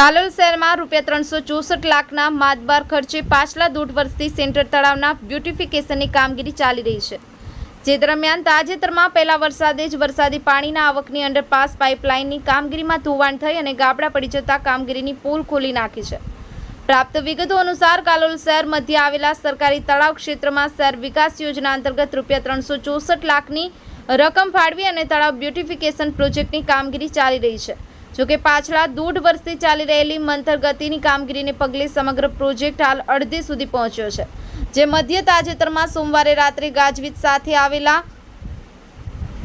કાલોલ શહેરમાં રૂપિયા ત્રણસો ચોસઠ લાખના માતબાર ખર્ચે પાછલા દોઢ વર્ષથી સેન્ટર તળાવના બ્યુટિફિકેશનની કામગીરી ચાલી રહી છે. જે દરમિયાન તાજેતરમાં પહેલા વરસાદે જ વરસાદી પાણીના આવકની અંડરપાસ પાઇપલાઇનની કામગીરીમાં ધોવાણ થઈ અને ગાબડા પડી જતા કામગીરીની પોલ ખોલી નાખી છે. પ્રાપ્ત વિગતો અનુસાર કાલોલ શહેર મધ્ય આવેલા સરકારી તળાવ ક્ષેત્રમાં શહેર વિકાસ યોજના અંતર્ગત રૂપિયા ત્રણસો ચોસઠ લાખની રકમ ફાળવી અને તળાવ બ્યુટિફિકેશન પ્રોજેક્ટની કામગીરી ચાલી રહી છે. જોકે પાછલા દોઢ વર્ષથી ચાલી રહેલી મંથર ગતિની કામગીરીને પગલે સમગ્ર પ્રોજેક્ટ હાલ અડધે સુધી પહોંચ્યો છે. જે મધ્ય તાજેતરમાં સોમવારે રાત્રે ગાજવીજ સાથે આવેલા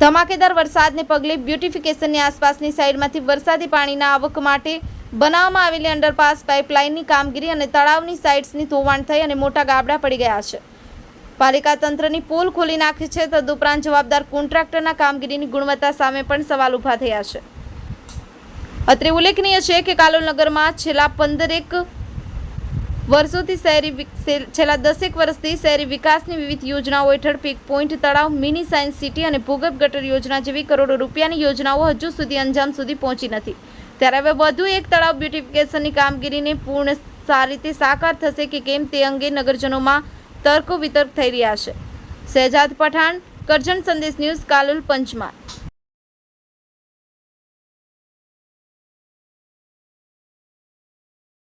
ધમાકેદાર વરસાદને પગલે બ્યુટિફિકેશનની આસપાસની સાઈડમાંથી વરસાદી પાણીના આવક માટે બનાવવામાં આવેલી અંડરપાસ પાઇપલાઇનની કામગીરી અને તળાવની સાઇટ્સની ધોવાણ થઈ અને મોટા ગાબડા પડી ગયા છે. પાલિકા તંત્રની પોલ ખોલી નાખી છે, તદુપરાંત જવાબદાર કોન્ટ્રાક્ટરના કામગીરીની ગુણવત્તા સામે પણ સવાલ ઊભા થયા છે. અત્રે ઉલ્લેખનીય છે કે કાલોલનગરમાં છેલ્લા પંદરેક વર્ષોથી શહેરી છેલ્લા દસેક વર્ષથી શહેરી વિકાસની વિવિધ યોજનાઓ હેઠળ પીક પોઈન્ટ તળાવ, મિની સાયન્સ સિટી અને ભૂગર્ભ ગટર યોજના જેવી કરોડો રૂપિયાની યોજનાઓ હજુ સુધી અંજામ સુધી પહોંચી નથી. ત્યારે હવે વધુ એક તળાવ બ્યુટિફિકેશનની કામગીરીને પૂર્ણ સારી રીતે સાકાર થશે કે કેમ તે અંગે નગરજનોમાં તર્કો વિતર્ક થઈ રહ્યા છે. શહેજાદ પઠાણ, કરજણ સંદેશ ન્યૂઝ, કાલુલ, પંચમહાલ.